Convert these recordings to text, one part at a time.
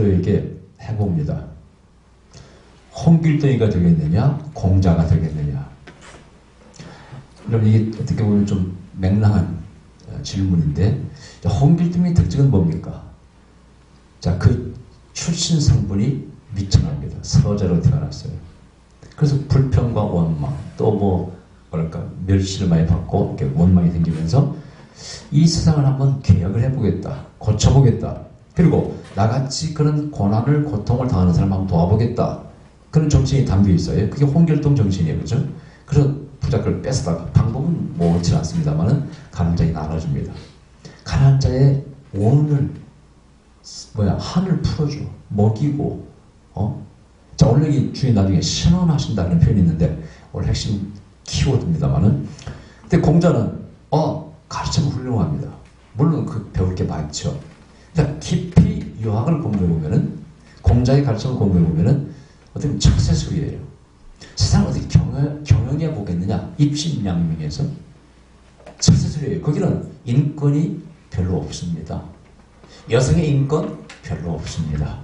서로에게 해봅니다. 홍길동이가 되겠느냐, 공자가 되겠느냐. 여러분 이게 어떻게 보면 좀 맹랑한 어, 질문인데 홍길동의 특징은 뭡니까? 자, 그 출신 성분이 미천합니다. 서자로 태어났어요. 그래서 불평과 원망, 또 뭐, 뭐랄까, 멸시를 많이 받고, 원망이 생기면서 이 세상을 한번 개혁을 해보겠다. 고쳐보겠다. 그리고 나같이 그런 고난을, 고통을 당하는 사람 한번 도와보겠다. 그런 정신이 담겨 있어요. 그게 홍길동 정신이에요. 그죠? 그래서 부자를 뺏어다가 방법은 옳지 않습니다만은 가난 자에 나눠줍니다. 가난한 자의 오늘 뭐야 한을 풀어줘 먹이고 어? 자 오늘 여기 주인 나중에 신원하신다는 표현이 있는데 오늘 핵심 키워드입니다만은 근데 공자는 어 가르치면 훌륭합니다. 물론 그 배울 게 많죠. 그러니까 깊이 유학을 공부해 보면은 공자의 가르침을 공부해 보면은 어떻게 보면 처세술이에요. 세상을 어떻게 경영, 경영해 보겠느냐 입신양명에서 처세술이에요. 거기는 인권이 별로 없습니다. 여성의 인권 별로 없습니다.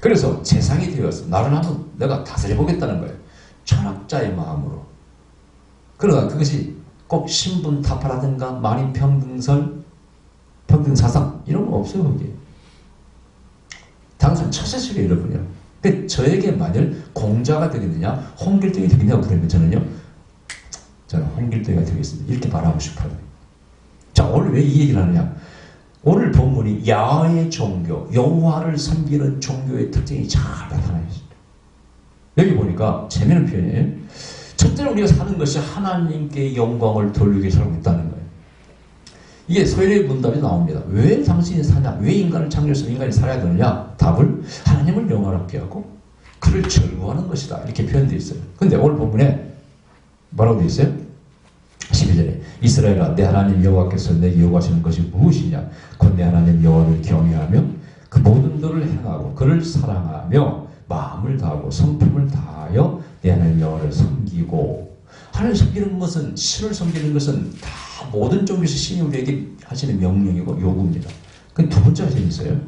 그래서 재상이 되어서 나를 한번 내가 다스려 보겠다는 거예요. 철학자의 마음으로. 그러나 그것이 꼭 신분 타파라든가 만인 평등설, 평등 사상 이런 거 없어요 거기에. 당선 처세술이 여러분이요. 그 저에게 만일 공자가 되겠느냐, 홍길동이 되겠냐 그러면 저는요, 저는 홍길동이가 되겠습니다. 이렇게 말하고 싶어요. 자 오늘 왜 이 얘기를 하느냐? 오늘 본문이 야의 종교, 여호와를 섬기는 종교의 특징이 잘 나타나 있습니다. 여기 보니까 재미있는 표현이에요. 첫째는 우리가 사는 것이 하나님께 영광을 돌리기 위해 살고 있다는. 이게 소열의 문답이 나옵니다. 왜 당신이 사냐? 왜 인간을 창조해서 인간이 살아야 되느냐? 답을 하나님을 영원하게 하고 그를 절구하는 것이다. 이렇게 표현되어 있어요. 근데 오늘 본문에 뭐라고 되어 있어요? 12절에 이스라엘아 내 하나님 여호와께서 내게 요구하시는 것이 무엇이냐 곧 내 하나님 여호와를 경외하며 그 모든 것을 행하고 그를 사랑하며 마음을 다하고 성품을 다하여 내 하나님 여호와를 섬기고 하나님 섬기는 것은 신을 섬기는 것은 다 모든 종교에서 신이 우리에게 하시는 명령이고 요구입니다. 그두 번째가 재밌어요.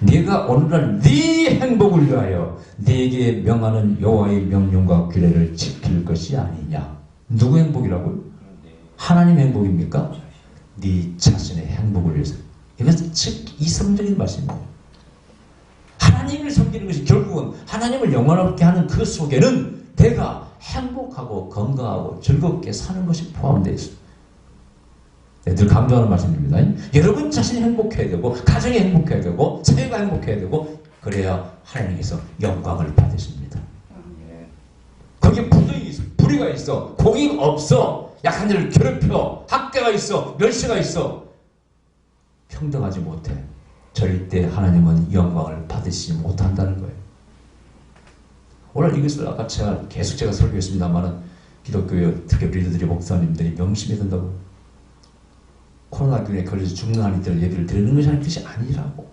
네가 오늘날 네 행복을 위하여 네게 명하는 여호와의 명령과 규례를 지킬 것이 아니냐. 누구 행복이라고요? 하나님 행복입니까? 네 자신의 행복을 위해서. 이것은 즉 이성적인 말씀입니다. 하나님을 섬기는 것이 결국은 하나님을 영원하게 하는 그 속에는 내가 행복하고 건강하고 즐겁게 사는 것이 포함되어 있습니다. 네, 늘 강조하는 말씀입니다. 여러분 자신이 행복해야 되고 가정이 행복해야 되고 사회가 행복해야 되고 그래야 하나님께서 영광을 받으십니다. 거기에 부정이 있어, 불의가 있어, 공의가 없어, 약한 자를 괴롭혀, 학대가 있어, 멸시가 있어. 평등하지 못해. 절대 하나님은 영광을 받으시지 못한다는 거예요. 오늘 이것을 아까 제가 계속 제가 설교했습니다만은 기독교 특히 리더들이 목사님들이 명심해야 된다고. 코로나19에 걸려서 죽는 아이들 얘기를 드리는 것이 아닌 뜻이 아니라고.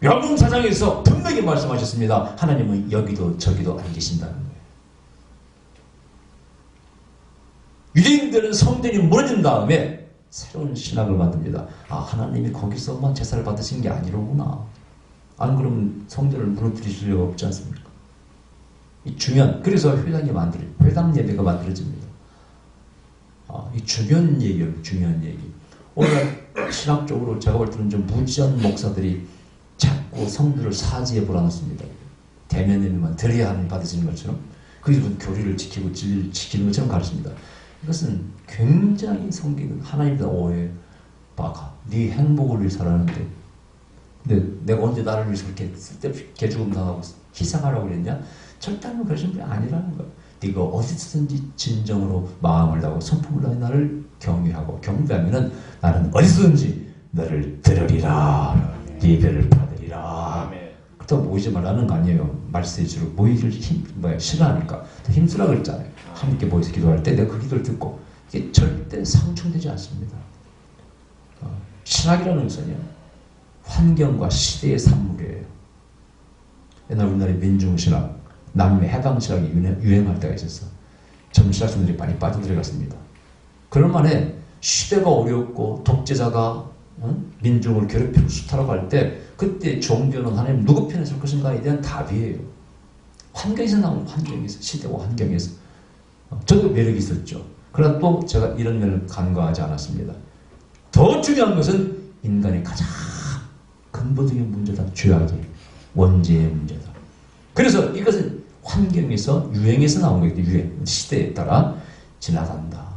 영웅사장에서 분명히 말씀하셨습니다. 하나님은 여기도 저기도 안 계신다는 거예요. 유대인들은 성전이 무너진 다음에 새로운 신학을 만듭니다. 아 하나님이 거기서만 제사를 받으신 게 아니로구나. 안 그러면 성전을 무너뜨리실 리가 없지 않습니까? 이 중요한 그래서 회당이 만들 회당 예배가 만들어집니다. 아, 이 중요한 얘기예요. 중요한 얘기. 오늘 신학적으로 제가 볼 때는 좀 무지한 목사들이 자꾸 성들을 사지에 몰아넣습니다. 대면에만 드려야 하는 받으시는 것처럼 그리고 교리를 지키고 진리를 지키는 것처럼 가르칩니다. 이것은 굉장히 성기는 하나님보다 오해 바가 네 행복을 위해 살았는데 근데 내가 언제 나를 위해서 그렇게 쓸데없이 개죽음 당하고 희생하라고 그랬냐? 절대로 그러신 분이 아니라는 거예요. 네가 어디서든지 진정으로 마음을 다하고 성품을 다해 나를 경외하고 경배하면은 나는 어디서든지 너를 들으리라. 예배를 받으리라. 그렇다고 모이지 말라는 거 아니에요. 말세주로 모이기를 힘, 뭐야, 싫어하니까. 더 힘쓰라 그랬잖아요. 함께 모여서 기도할 때 내가 그 기도를 듣고 이게 절대 상충되지 않습니다. 어, 신학이라는 것은요 환경과 시대의 산물이에요 옛날 우리나라의 민중신학 남의 해방신학이 유행할 때가 있었어. 젊은 신학생들이 많이 빠져들어갔습니다. 그럴만해 시대가 어렵고 독재자가 어? 민중을 괴롭히고 수탈하고 할 때 그때 종교는 하나님 누구 편에 설 것인가에 대한 답이에요. 환경에서 나온 환경에서 시대와 환경에서 어, 저도 매력이 있었죠. 그러나 또 제가 이런 면을 간과하지 않았습니다. 더 중요한 것은 인간의 가장 근본적인 문제다. 죄악이 원죄의 문제다. 그래서 이것은 환경에서 유행에서 나온 거기 유행 시대에 따라 지나간다.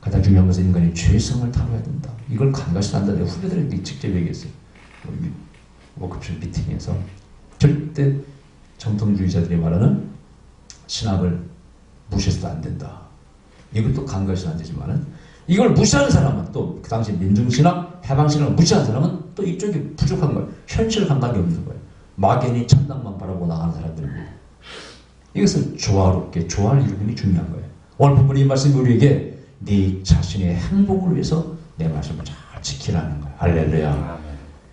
가장 중요한 것은 인간이 죄성을 다뤄야 된다. 이걸 간과시 한다. 내가 후배들에게 직접 얘기했어요. 워크숍 미팅에서 절대 정통주의자들이 말하는 신학을 무시해서도 안 된다. 이것도 간과해서 안 되지만은 이걸 무시하는 사람은 또 그 당시 민중신학, 해방신학을 무시하는 사람은 또 이쪽이 부족한 거예요. 현실 감각이 없는 거예요. 막연히 천당만 바라보고 나가는 사람들입니다. 이것을 조화롭게 조화를 이루는 게 중요한 거예요. 오늘 본문의 이 말씀이 우리에게 네 자신의 행복을 위해서 내 말씀을 잘 지키라는 거예요. 할렐루야.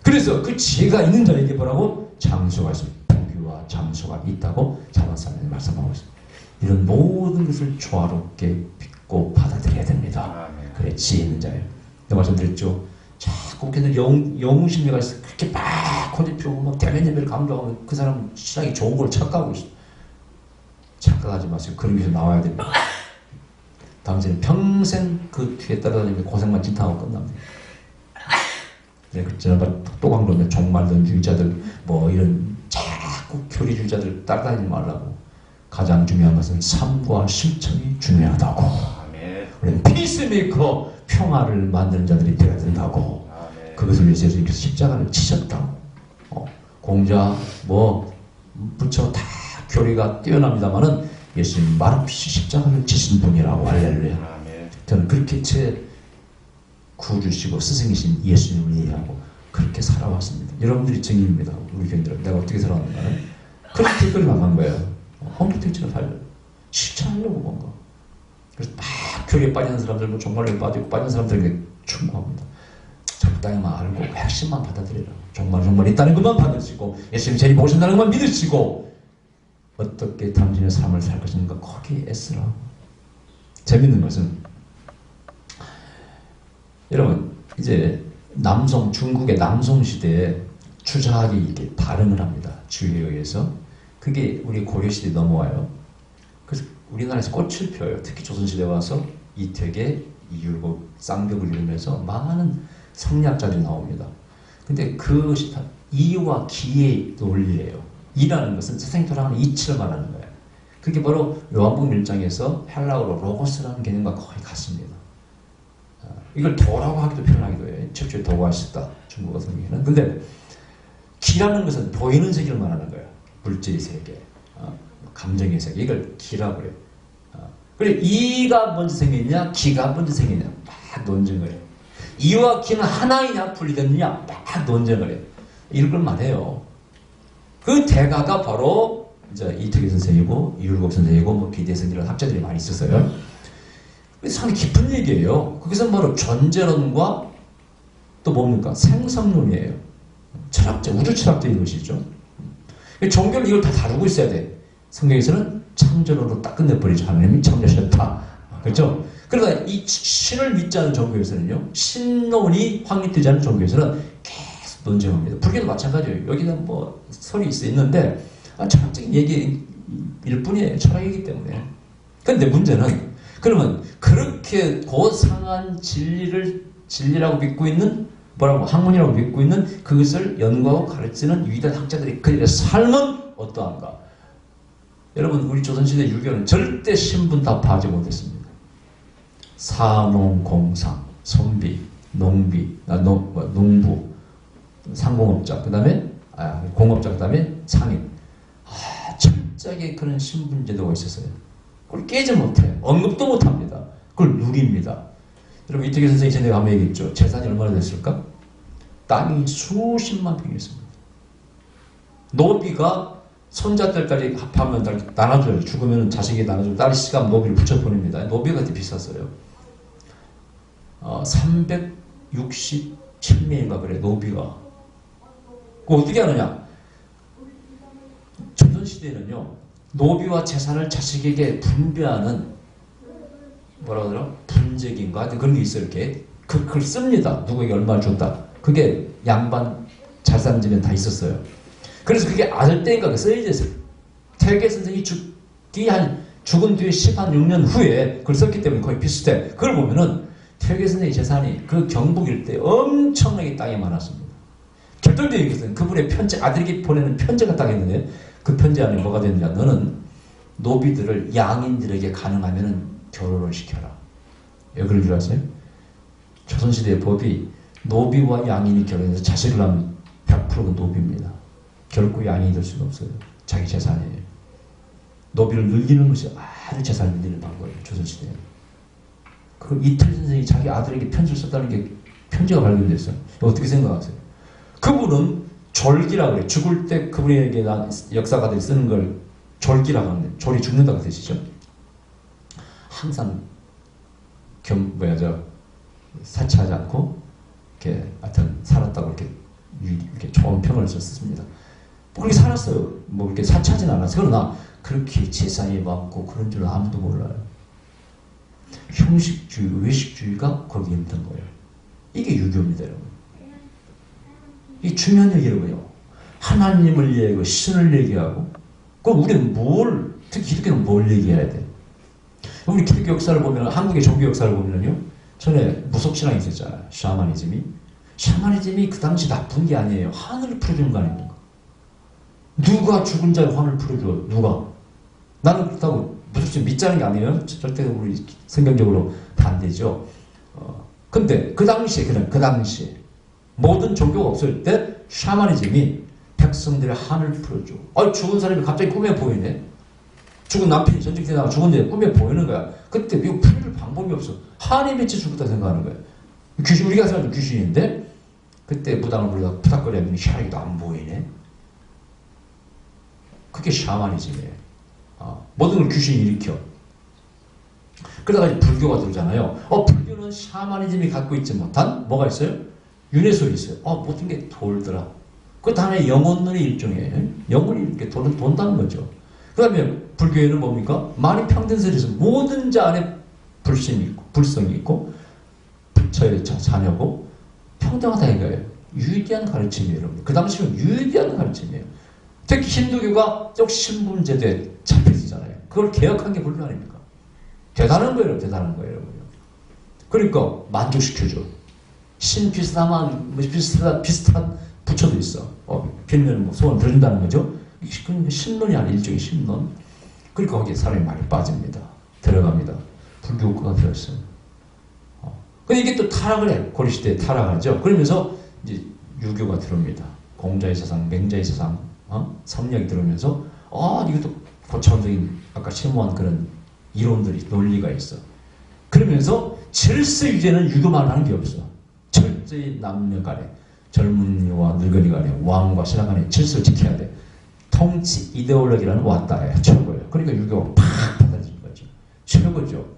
그래서 그 지혜가 있는 자에게 뭐라고? 장수가 있습니다. 부귀와 장수가 있다고 자만사는 말씀하고 있습니다. 이런 모든 것을 조화롭게 믿고 받아들여야 됩니다. 그래 지혜 있는 자예요. 내가 말씀드렸죠. 자꾸 영, 영웅심리가. 그렇게 막 고집피우고 막 대면 예배를 강조하면 그 사람은 신앙이 좋은 걸 착각하고 있어. 착각하지 마세요. 그런 데서 나와야 됩니다. 당신은 평생 그 뒤에 따라다니면 고생만 진탕하고 끝납니다. 네, 그 지난번 또광로면 종말론 주의자들 뭐 이런 자꾸 교리주의자들 따라다니지 말라고 가장 중요한 것은 삶과 실천이 중요하다고 아멘. 우리는 피스메이커 평화를 만드는 자들이 되어야 된다고 아멘. 그것을 위해서 예수님께서 십자가를 치셨다고 어, 공자 뭐 부처 다 교리가 뛰어납니다마는 예수님 말없이 십자가를 치신 분이라고 할렐루야. 저는 그렇게 제 구주시고 스승이신 예수님을 이해하고 그렇게 살아왔습니다. 여러분들이 증인입니다. 우리 교인들은 내가 어떻게 살아왔는가는 그렇게 특별히 망한 거예요. 홈피팅처럼 살려 실천하려고 뭔가. 그래서 막 교리에 빠지는 사람들, 뭐 종말에 빠지고 빠진 사람들에게 충고합니다. 적당히만 알고 그 핵심만 받아들이라. 종말 종말 있다는 것만 받으시고 예수님 재림 오신다는 것만 믿으시고 어떻게 당신의 삶을 살 것인가 거기에 애쓰라. 재밌는 것은 여러분 이제 남성 중국의 남성 시대에 추자학이 이렇게 발음을 합니다. 주의에 의해서 그게 우리 고려 시대 넘어와요. 그래서 우리나라에서 꽃을 펴요. 특히 조선 시대 와서 이택에 이율곡 쌍벽을 이루면서 많은 성리학자들이 나옵니다. 근데 그 이와 기의 논리예요. 이라는 것은 세상에 돌아가는 이치를 말하는 거예요. 그게 바로 요한복음 1장에서 헬라어로 로고스라는 개념과 거의 같습니다. 어, 이걸 도라고 하기도 표현하기도 해요. 최초에 도가 있었다. 중국어 성경에는. 근데 기라는 것은 보이는 세계를 말하는 거예요. 물질의 세계, 어, 감정의 세계. 이걸 기라고 그래요. 어, 그래 이가 먼저 생겼냐, 기가 먼저 생겼냐 막 논쟁을 해요. 이와 기는 하나이냐 분리됐느냐 막 논쟁을 해요. 걸 말해요. 그 대가가 바로 이제 이태기 선생이고 이율곡 선생이고 뭐 기대선 이런 학자들이 많이 있었어요. 상당히 깊은 얘기예요. 거기서 바로 존재론과 또 뭡니까? 생성론이에요. 철학적, 우주 철학적인 것이죠. 종교는 이걸 다 다루고 있어야 돼. 성경에서는 창조론으로 딱 끝내버리죠. 하나님이 창조하셨다. 그렇죠? 그러다 이 신을 믿지 않은 종교에서는요, 신론이 확립되지 않은 종교에서는 계속 논쟁합니다. 불교도 마찬가지예요. 여기는 뭐 설이 있어 있는데, 아, 철학적인 얘기일 뿐이에요. 철학이기 때문에. 근데 문제는, 그러면 그렇게 고상한 진리를 진리라고 믿고 있는 뭐라고 학문이라고 믿고 있는 그것을 연구하고 가르치는 위대한 학자들이 그들의 삶은 어떠한가? 여러분 우리 조선시대 유교는 절대 신분 다 파지 못했습니다. 사농공상, 선비, 농비, 아, 농, 뭐, 농부, 상공업자, 그 다음에 아, 공업자, 그 다음에 상인. 아, 철저하게 그런 신분 제도가 있었어요. 그걸 깨지 못해. 언급도 못합니다. 그걸 누립니다. 여러분 이태기 선생이 전에 가면 얘기했죠. 재산이 얼마나 됐을까? 땅이 수십만 평이었습니다. 노비가 손자들까지 합하면 다 나눠줘요. 죽으면 자식이 나눠주고 딸이 시간 노비를 붙여 보냅니다. 노비가 되게 비쌌어요. 어, 367명인가 그래 노비가. 그 어떻게 하느냐? 조선시대는요. 노비와 재산을 자식에게 분배하는 뭐라 그러더라? 분쟁인가? 그런 게 있어요. 이렇게 그, 그걸 씁니다. 누구에게 얼마를 줬다. 그게 양반 잘 사는 집엔 다 있었어요. 그래서 그게 아들 때인가 써져 있어요. 태계 선생이 죽기 한 죽은 뒤에 10 한 6년 후에 그걸 썼기 때문에 거의 비슷해. 그걸 보면은 태계 선생의 재산이 그 경북 일대 엄청나게 땅이 많았습니다. 결정적인 것은 그분의 편지 아들에게 보내는 편지가 딱 있는데 그 편지 안에 뭐가 되느냐 너는 노비들을 양인들에게 가능하면은 결혼을 시켜라. 왜 그런 줄 아세요? 조선시대의 법이 노비와 양인이 결혼해서 자식을 하면 100%가 노비입니다. 결코 양인이 될 수는 없어요. 자기 재산이에요. 노비를 늘리는 것이 아주 재산을 늘리는 방법이에요. 조선시대에. 그 이틀 선생이 자기 아들에게 편지를 썼다는 게 편지가 발견됐어요. 어떻게 생각하세요? 그분은 졸기라 그래. 죽을 때 그분에게 난 역사가들이 쓰는 걸 졸기라고 하는데 졸이 죽는다고 뜻이죠. 항상 겸 뭐야 저 사치하지 않고 이렇게 하여튼 살았다고 이렇게 유- 이렇게 좋은 평을 썼습니다. 뭐 그렇게 살았어요. 뭐 이렇게 사치하진 않았어요. 그러나 그렇게 재산이 많고 그런 줄 아무도 몰라요. 형식주의, 외식주의가 거기에 있던 거예요. 이게 유교입니다, 여러분. 이 중요한 얘기라고요. 하나님을 얘기하고 신을 얘기하고 그럼 우리는 뭘 특히 기독교는 뭘 얘기해야 돼? 우리 기독교 역사를 보면 한국의 종교 역사를 보면요. 전에 무속신앙이 있었잖아요. 샤머니즘이. 샤머니즘이 그 당시 나쁜 게 아니에요. 하늘을 풀어주는 거 아닙니까? 누가 죽은 자의 환을 풀어줘? 누가? 나는 그렇다고 무속신 믿자는 게 아니에요. 절대 우리 성경적으로 반대죠. 어, 근데 그 당시에 그냥 그 당시에 모든 종교가 없을 때 샤머니즘이 백성들의 한을 풀어줘. 아, 죽은 사람이 갑자기 꿈에 보이네. 죽은 남편이 전쟁터에 나가 죽은데 꿈에 보이는 거야. 그때 이거 풀릴 방법이 없어. 한이 맺혀 죽었다 생각하는 거야. 귀신, 우리가 생각하는 귀신인데, 그때 무당을 부르다가 푸닥거리면 희한하게도 안 보이네. 그게 샤머니즘이에요. 어, 모든 걸 귀신이 일으켜. 그러다가 이제 불교가 들어오잖아요. 어, 불교는 샤머니즘이 갖고 있지 못한 뭐가 있어요? 윤회설이 있어요. 어, 모든 게 돌더라. 그 다음에 영혼론의 일종이에요. 영혼이 이렇게 돈, 돈다는 거죠. 그 다음에 불교에는 뭡니까? 만이평등설에서 모든 자 안에 불신이 있고, 불성이 있고, 부처의 자- 자녀고, 평등하다 이거예요. 유의한 가르침이에요, 여러분. 그 당시는 유의한 가르침이에요. 특히 힌두교가 쪽 신분제도에 잡혀있잖아요. 그걸 개혁한 게 불교 아닙니까? 대단한 거예요. 대단한 거예요, 여러분. 그러니까 만족시켜줘. 신 비슷한, 뭐 비슷한, 비슷한 부처도 있어. 어, 빌면 뭐 소원 들어준다는 거죠. 신론이 아닌 일종의 신론. 그러니까 거기에 사람이 많이 빠집니다. 들어갑니다. 불교가 되었어요. 어. 근데 이게 또 타락을 해. 고려시대에 타락하죠. 그러면서 이제 유교가 들어옵니다. 공자의 세상, 맹자의 세상, 어? 성령이 들어오면서, 아, 이것도 고차원적인, 아까 실무한 그런 이론들이, 논리가 있어. 그러면서 질서 유지는 유교만 하는 게 없어. 철저히 남녀 간에, 젊은이와 늙은이 간에, 왕과 신하 간에 질서를 지켜야 돼. 통치 이데올로기라는 왔다야 최고예요. 그러니까 유교가 팍 받아들인 거죠. 최고죠.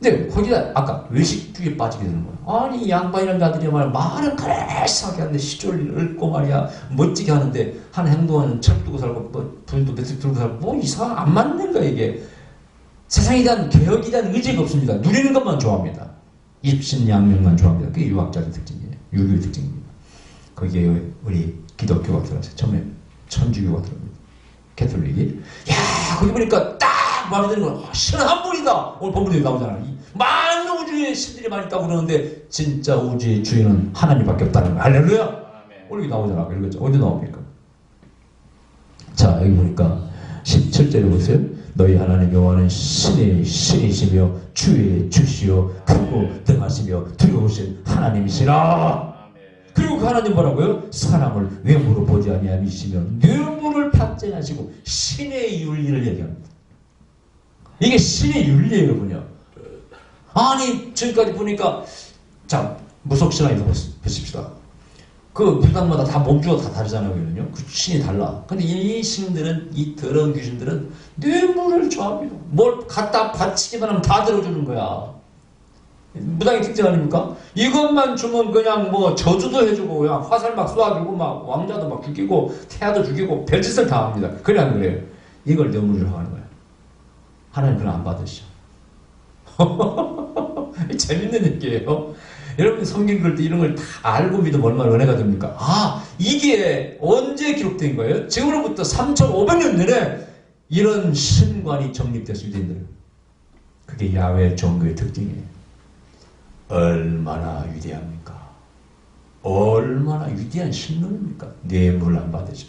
근데 거기다 아까 외식주의에 빠지게 되는 거야. 아니 이 양반이란 자들이 말 말은 그래서하게 하는데 시조를 읊고 말이야 멋지게 하는데 한 행동은 척 두고 살고 뭐 불도 몇개 들고 살고 뭐 이상 안 맞는 거야 이게. 세상에 대한 개혁에 대한 의지가 없습니다. 누리는 것만 좋아합니다. 입신양명만 좋아합니다. 그게 유학자의 특징이에요. 유교의 특징입니다. 거기에 우리 기독교가 들어왔어요. 처음에 천주교가 들어옵니다. 캐톨릭이. 야 거기 보니까 드는 건 아, 신은 한 분이다. 오늘 본문에 나오잖아. 이 많은 우주에 신들이 많이 있다고 그러는데 진짜 우주의 주인은 하나님밖에 없다는 거. 할렐루야. 오늘 여기 나오잖아. 그렇죠? 어디 나옵니까? 자 여기 보니까 17절에 보세요. 너희 하나님 여호와는 신의 신이시며 주의 주시오 크고 등하시며 두려우신 하나님이시라. 그리고 그 하나님 뭐라고요? 사람을 외모로 보지 아니함이시며 뇌물을 받쟁하시고 신의 윤리를 얘기합니다. 이게 신의 윤리예요, 여러분요. 아니 지금까지 보니까 자 무속신앙에서 보십시다. 그 무당마다 다 몸주가 다 다르잖아요, 여기는요. 그 신이 달라. 근데 이 신들은 이 더러운 귀신들은 뇌물을 좋아합니다. 뭘 갖다 바치기만 하면 다 들어주는 거야. 무당의 특징 아닙니까? 이것만 주면 그냥 뭐 저주도 해주고 그냥 화살 막 쏘아주고 막 왕자도 막 죽이고 태아도 죽이고 별짓을 다 합니다. 그래 안 그래요? 이걸 뇌물을 하는 거야. 하나님 그걸 안 받으셔. 재밌는 얘기예요. 여러분 성경 읽을 때 이런 걸 다 알고 믿으면 얼마나 은혜가 됩니까? 아, 이게 언제 기록된 거예요? 지금으로부터 3,500년 전에 이런 신관이 정립될 수 있는 그게 야외 종교의 특징이에요. 얼마나 위대합니까? 얼마나 위대한 신론입니까? 뇌물을 안 받으죠.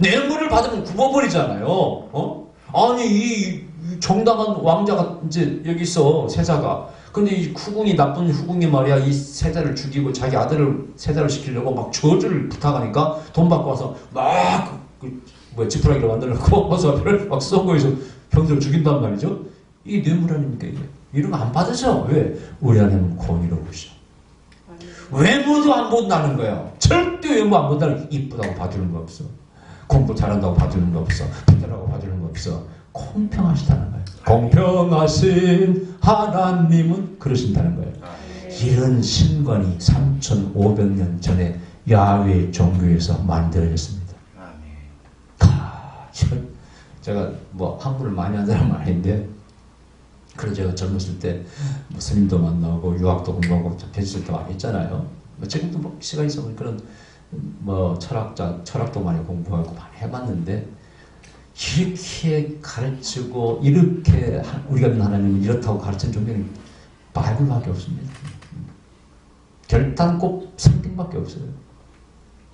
뇌물을 받으면 굽어버리잖아요. 어? 아니 이 정당한 왕자가 이제 여기 있어 세자가. 근데 이 후궁이 나쁜 후궁이 말이야 이 세자를 죽이고 자기 아들을 세자를 시키려고 막 저주를 부탁하니까 돈 받고 와서 막 그, 뭐 지푸라기를 만들어놓고 허수아비를 막 쏘고 해서 병들을 죽인단 말이죠. 이게 뇌물 아닙니까 이게? 이런 거 안 받으죠. 왜? 우리 안에는 공의로우셔. 외모도 안 본다는 거예요. 절대 외모 안 본다는 이쁘다고 봐주는 거 없어. 공부 잘한다고 봐주는 거 없어. 부자라고 봐주는 거 없어. 공평하시다는 거예요. 공평하신 하나님은 그러신다는 거예요. 이런 신관이 3,500년 전에 야외 종교에서 만들어졌습니다. 아, 참, 제가 뭐 한국을 많이 한 사람은 아닌데 그래 제가 젊었을 때뭐 스님도 만나고 유학도 공부하고 배웠을 때 많이 했잖아요. 뭐 지금도 뭐 시간 있으면 그런 뭐 철학자 철학도 많이 공부하고 많이 해봤는데 이렇게 가르치고 이렇게 하- 우리가 하나님은 이렇다고 가르치는 종교는 바이블밖에 없습니다. 결단꼭 성경밖에 없어요.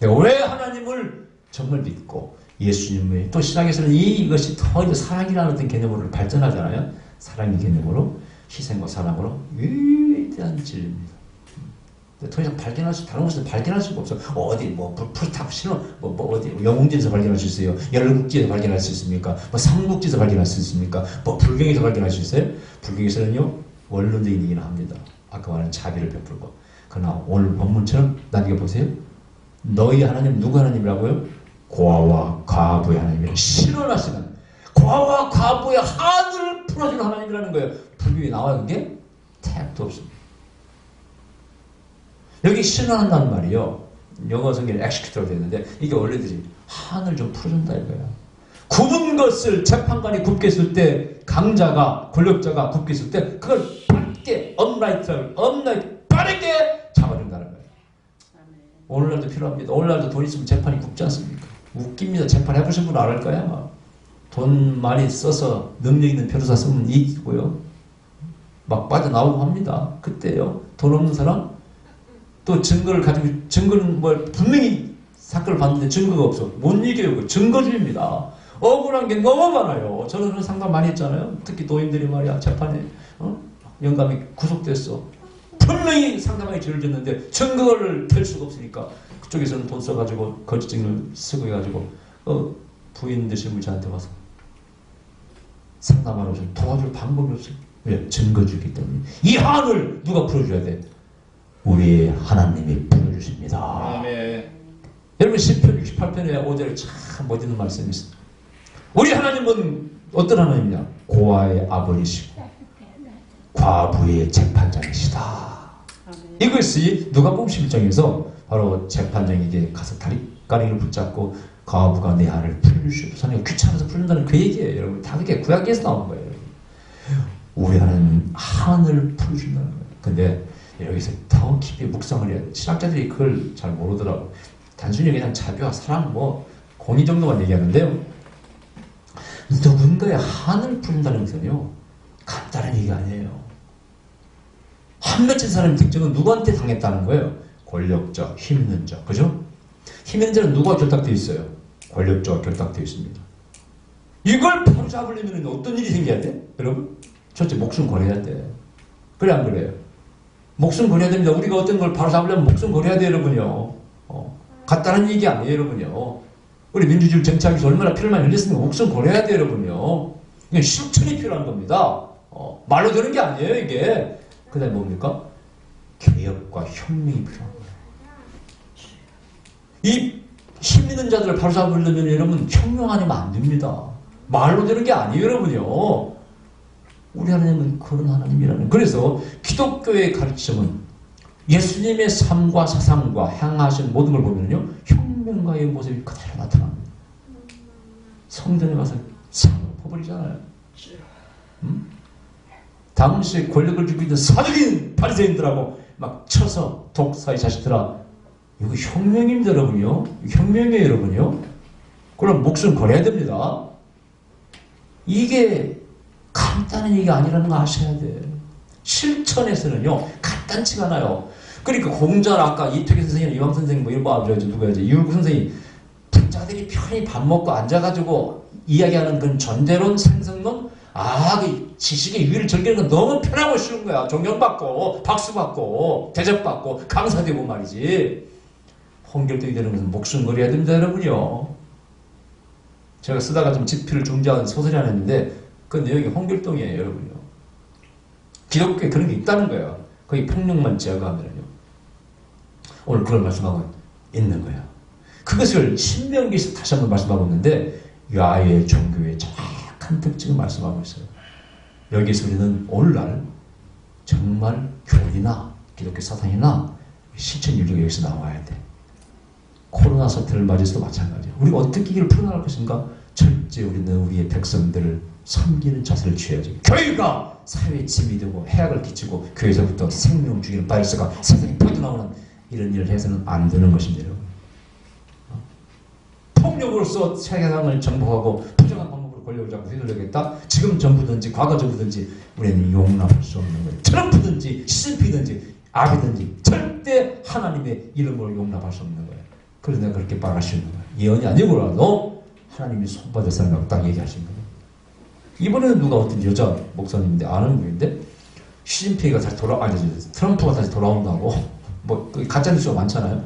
왜 하나님을 정말 믿고 예수님의 또 신학에서는 이것이 더 이제 사랑이라는 어떤 개념으로 발전하잖아요. 사랑의 개념으로 희생과 사랑으로 위대한 진리입니다. 더 이상 발견할 수 다른 곳에서 발견할 수가 없어. 어디 뭐 풀탑 신호 뭐, 뭐 어디 영웅지에서 발견할 수 있어요. 열국지에서 발견할 수 있습니까? 뭐 삼국지에서 발견할 수 있습니까? 뭐 불경에서 발견할 수 있어요? 불경에서는요 원론적인 합니다. 아까 말한 자비를 베풀고 그러나 오늘 본문처럼 나중에 보세요. 너희 하나님 누구 하나님이라고요? 고아와 과부의 하나님이라 실현하시는 고아와 과부의 한을 풀어주는 하나님이라는 거예요. 불교에 나와요 그게? 택도 없습니다. 여기 신원한다는 말이요. 영어 성경에 execute라고 되어 있는데 이게 원래들이 한을 좀 풀어준다 이거야. 굽은 것을 재판관이 굽게 했을 때 강자가 권력자가 굽게 했을 때 그걸 빠르게 업라이트를 업라이트 빠르게 잡아준다는 거예요. 오늘날도 필요합니다. 오늘날도 돈 있으면 재판이 굽지 않습니까? 웃깁니다. 재판 해보신 분 알을 거야 아마. 돈 많이 써서 능력 있는 변호사 쓰면 이기고요. 막 빠져나오고 합니다. 그때요. 돈 없는 사람 또 증거를 가지고 증거는 뭐 분명히 사건을 봤는데 증거가 없어. 못 이겨요. 그 증거주의입니다. 억울한 게 너무 많아요. 저는 상담 많이 했잖아요. 특히 노인들이 말이야 재판에 어? 영감이 구속됐어. 분명히 상담하기 죄를 졌는데 증거를 댈 수가 없으니까 그쪽에서는 돈 써가지고 거짓 증을 쓰고 해가지고 어, 부인 되신 분이 저한테 와서 상담하러 좀 도와줄 방법이 없어요. 왜? 증거주기 때문에. 이 한을 누가 풀어줘야 돼? 우리 하나님이 풀어주십니다. 아멘. 여러분 10편 68편에 5절에 참 멋있는 말씀이 있습니다. 우리 하나님은 어떤 하나님이냐? 고아의 아버지시고 과부의 재판장이시다. 이것이 누가복음 11장에서 바로 재판장에게 가서 다리가리를 붙잡고 과부가 내 안을 풀주시고 선생님 귀찮아서 풀는다는 그 얘기예요. 여러분 다 그게 구약에서 나온 거예요. 우리 하나님 한을 풀어준다는 거예요. 근데 여기서 더 깊이 묵상을 해야 돼. 신학자들이 그걸 잘 모르더라고. 단순히 그냥 자비와 사랑 뭐 공의 정도만 얘기하는데요. 누군가의 한을 풀린다는 것은요. 간단한 얘기가 아니에요. 한 맺힌 사람의 특징은 누구한테 당했다는 거예요? 권력자, 힘 있는 자. 그죠? 힘 있는 자는 누구와 결탁되어 있어요? 권력자와 결탁되어 있습니다. 이걸 바로 잡으려면 어떤 일이 생겨야 돼? 여러분? 첫째, 목숨 걸어야 돼. 그래, 안 그래요? 목숨 걸어야 됩니다. 우리가 어떤 걸 바로 잡으려면 목숨 걸어야 돼요, 여러분요. 어, 간단한 얘기 아니에요, 여러분요. 우리 민주주의를 정치하기 위해서 얼마나 피를 많이 흘렸으면 목숨 걸어야 돼요, 여러분요. 실천이 필요한 겁니다. 어, 말로 되는 게 아니에요, 이게. 그 다음에 뭡니까? 개혁과 혁명이 필요한 거예요. 이 힘 있는 자들을 바로잡으려면 여러분 혁명 아니면 안 됩니다. 말로 되는 게 아니에요, 여러분요. 우리 하나님은 그런 하나님이라는. 그래서 기독교의 가르침은 예수님의 삶과 사상과 향하신 모든 걸 보면요, 혁명가의 모습이 그대로 나타납니다. 성전에 가서 상 퍼버리잖아요. 음? 당시 권력을 쥐고 있는 사적인 바리새인들하고 막 쳐서 독사의 자식들아 이거 혁명입니다 여러분요 혁명이에요 여러분요 그럼 목숨 걸어야 됩니다 이게 간단한 얘기가 아니라는 거 아셔야 돼 실천에서는요 간단치가 않아요 그러니까 공자는 아까 이태기 선생님 이왕 선생님 뭐 이런 거 아주 누구야지 이율구 선생님 부자들이 편히 밥 먹고 앉아가지고 이야기하는 그런 전대론 생성론 아, 그 지식의 유의를 즐기는 건 너무 편하고 쉬운 거야. 존경받고, 박수받고, 대접받고, 강사되고 말이지. 홍길동이 되는 것은 목숨 걸어야 됩니다, 여러분요. 제가 쓰다가 좀 집필을 중지한 소설이 하나 있는데, 그 내용이 홍길동이에요, 여러분요. 기독교에 그런 게 있다는 거예요. 거기 폭력만 제거하면요. 오늘 그걸 말씀하고 있는 거예요. 그것을 신명기에서 다시 한번 말씀하고 있는데, 야의 종교의 정확한 특징을 말씀하고 있어요. 여기서 우리는 오늘날 정말 교리나 기독교 사상이나 실천 윤리가 여기서 나와야 돼. 코로나 사태를 맞이해서도 마찬가지예요. 우리가 어떻게 이걸 풀어나갈 것인가? 철저히 우리는 우리의 백성들을 섬기는 자세를 취해야죠. 교회가 사회의 짐이 되고 해악을 끼치고 교회에서부터 생명 죽이는 바이러스가 세상에 퍼져나오는 이런 일을 해서는 안 되는 것입니다. 여러분. 폭력으로서 세상을 정복하고 부정한 방법으로 권력을 잡고 휘둘러겠다. 지금 정부든지 과거 정부든지 우리는 용납할 수 없는 거예요. 트럼프든지 시진핑든지 아비든지 절대 하나님의 이름으로 용납할 수 없는 거예요. 그래서 내가 그렇게 말하시는 거예요. 예언이 아니고라도 하나님이 손받을 사람이라고 딱 얘기하시는 거예요. 이번에는 누가 어떤 여자 목사님인데 아는 분인데 시진핑이가 다시 돌아 아니 트럼프가 다시 돌아온다고 뭐 가짜 뉴스가 많잖아요.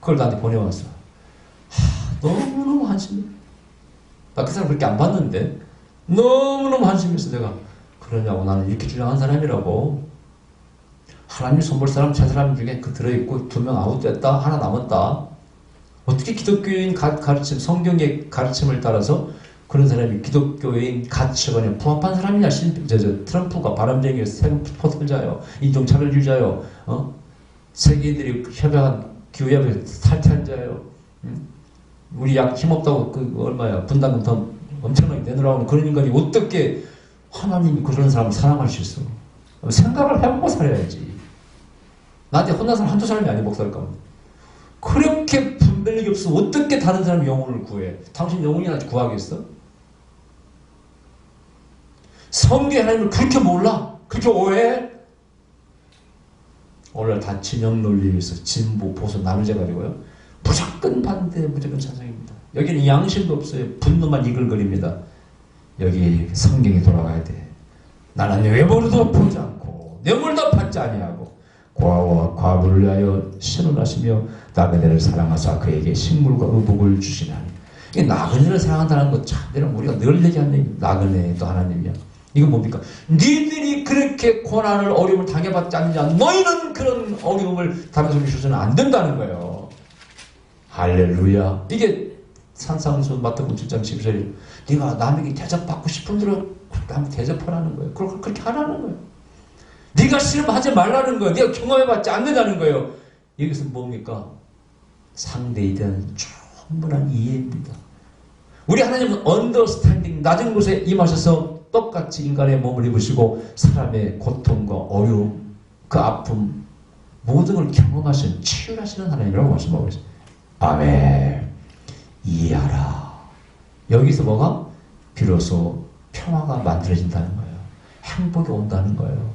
그걸 나한테 보내왔어. 너무너무 한심해. 나 그 사람 그렇게 안 봤는데 너무너무 한심했어 내가. 그러냐고 나는 이렇게 주장한 사람이라고. 하나님이 선볼 사람 세 사람 중에 그 들어있고 두 명 아웃됐다 하나 남았다. 어떻게 기독교인 가, 가르침 성경의 가르침을 따라서 그런 사람이 기독교인 가치관에 부합한 사람이냐 신, 저, 저, 트럼프가 바람쟁이요 세포털자요 인종차별주의자요 어? 세계인들이 협약한 기후협약 탈퇴한 자요 음? 우리 약 힘없다고 그 얼마야 분담금 더 엄청나게 내놓으라고 그런 인간이 어떻게 하나님이 그런 사람을 사랑할 수 있어? 생각을 해보고 살아야지. 나한테 혼난 사람 한두 사람이 아니 목사일까? 그렇게 분별력이 없어 어떻게 다른 사람 영혼을 구해? 당신 영혼이나 구하겠어? 성경 하나님을 그렇게 몰라? 그렇게 오해해? 오늘 다 진영 논리에서 진보 보수 나누져가지고요. 무조건 반대, 무조건 찬성입니다. 여기는 양심도 없어요. 분노만 이글거립니다. 여기 성경이 돌아가야 돼. 나는 외모로도 보지 않고 뇌물도 받지 아니하고 고아와 과부를 위하여 신원하시며 나그네를 사랑하사 그에게 식물과 의복을 주시나니 이게 나그네를 사랑한다는 것 참대로 우리가 늘 얘기하는 얘기 나그네 또 하나님이야. 이건 뭡니까? 니들이 그렇게 고난을 어려움을 당해봤지 않느냐 너희는 그런 어려움을 주서는 안 된다는 거예요. 할렐루야. 이게 산상수 마태복음 7장 12절이 네가 남에게 대접받고 싶은 대로 그렇게 하면 대접하라는 거예요. 그걸 그렇게 하라는 거예요. 네가 싫으면 하지 말라는 거예요. 네가 경험해봤지 않는다는 거예요. 여기서 뭡니까? 상대에 대한 충분한 이해입니다. 우리 하나님은 언더스탠딩 낮은 곳에 임하셔서 똑같이 인간의 몸을 입으시고 사람의 고통과 어려움, 그 아픔 모든 걸 경험하신 치유하시는 하나님이라고 말씀하고 있어요. 아멘. 이해하라. 여기서 뭐가? 비로소 평화가 만들어진다는 거예요. 행복이 온다는 거예요.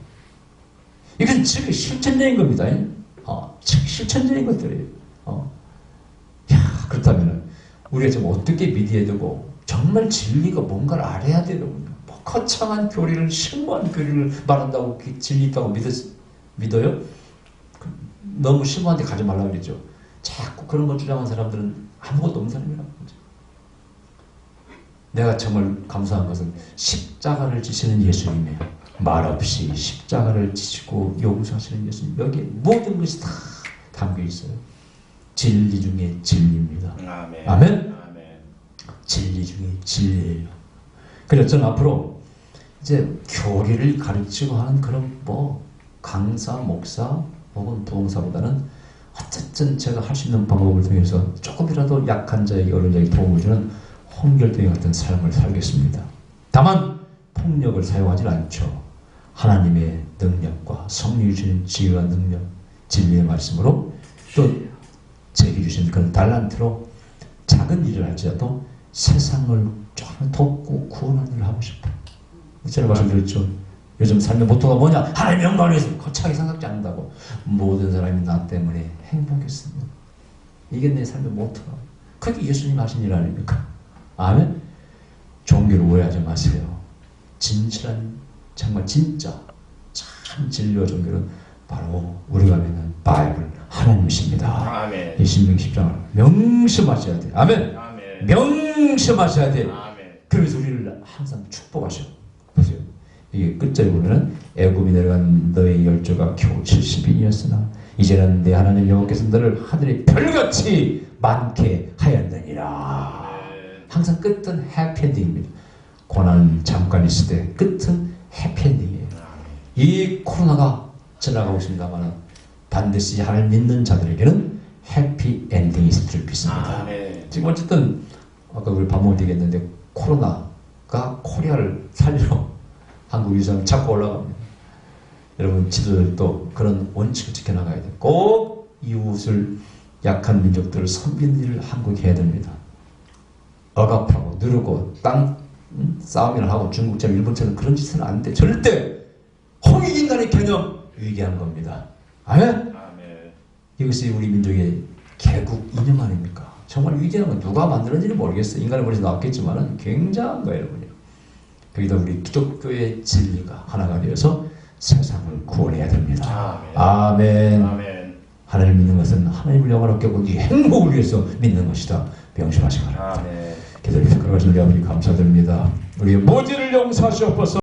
이건 즉 실천적인 겁니다. 어, 즉 실천적인 것들이에요. 어. 야, 그렇다면 우리가 지금 어떻게 믿어야 되고 정말 진리가 뭔가를 알아야 되는군요. 뭐 거창한 교리를 심오한 교리를 말한다고 그 진리 있다고 믿었, 믿어요? 그 너무 심오한데 가지 말라고 그랬죠. 자꾸 그런 걸 주장하는 사람들은 아무것도 없는 사람이라고 그러죠. 내가 정말 감사한 것은 십자가를 지시는 예수님이에요. 말없이 십자가를 지시고 용서하시는 예수님. 여기에 모든 것이 다 담겨 있어요. 진리 중에 진리입니다. 아멘. 아멘? 아멘. 진리 중에 진리예요. 그래서 저는 앞으로 이제 교리를 가르치고 하는 그런 뭐 강사, 목사 혹은 부흥사보다는 어쨌든 제가 할 수 있는 방법을 통해서 조금이라도 약한 자에게 어려운 자에게 도움을 주는 홍길동의 같은 삶을 살겠습니다. 다만 폭력을 사용하지 않죠. 하나님의 능력과 성령이 주는 지혜와 능력, 진리의 말씀으로 또 제게 주신 그런 달란트로 작은 일을 할지라도 세상을 좀 돕고 구원하는 일을 하고 싶어요. 제가 말씀드렸죠. 요즘 삶의 모토가 뭐냐? 하나님의 영광을 위해서 거창하게 생각지 않는다고. 모든 사람이 나 때문에 행복했습니다. 이게 내 삶의 모토라. 그게 예수님 하신 일 아닙니까? 아멘? 종교를 오해하지 마세요. 진실한, 정말 진짜, 참 진리와 종교는 바로 우리가 믿는 바이블 하나님이십니다. 아멘. 이 신명 10장을 명심하셔야 돼요. 아멘. 아멘. 명심하셔야 돼요. 아멘. 그러면서 우리를 항상 축복하셔. 보세요. 이게 끝절에 보면은 애굽이 내려간 너의 열조가 겨우 70인이었으나 이제는 내 하나님 여호와께서 너를 하늘의 별같이 많게 하였느니라. 항상 끝은 해피엔딩입니다. 고난 잠깐 있을 때 끝은 해피엔딩이에요. 이 코로나가 지나가고 있습니다만 반드시 하나님 믿는 자들에게는 해피 엔딩이 있을 줄 믿습니다. 아멘. 지금 어쨌든 아까 우리 밥 먹을 때 얘기했는데 코로나가 코리아를 살리러 한국 위상 자꾸 올라갑니다. 여러분 지도자들도 그런 원칙을 지켜나가야 돼요. 꼭 이웃을 약한 민족들을 섬기는 일을 한국이 해야 됩니다. 억압하고 누르고 땅 음? 싸움이나 하고 중국처럼 일본처럼 그런 짓은 안 돼. 절대 홍익인간의 개념 위기한 겁니다. 아멘? 아멘. 이것이 우리 민족의 개국 이념 아닙니까? 정말 위기한 건 누가 만들었는지 모르겠어요. 인간의 머리에서 나왔겠지만 굉장한 거예요, 여러분요. 거기다 우리 기독교의 진리가 하나가 되어서 세상을 구원해야 됩니다. 아멘. 아멘. 아멘. 하나님 믿는 것은 하나님을 영원롭게 하고 이 행복을 위해서 믿는 것이다. 명심하시기 바랍니다. 그러신 우리 아버지 감사드립니다. 우리의 모지를 용서하시옵소서.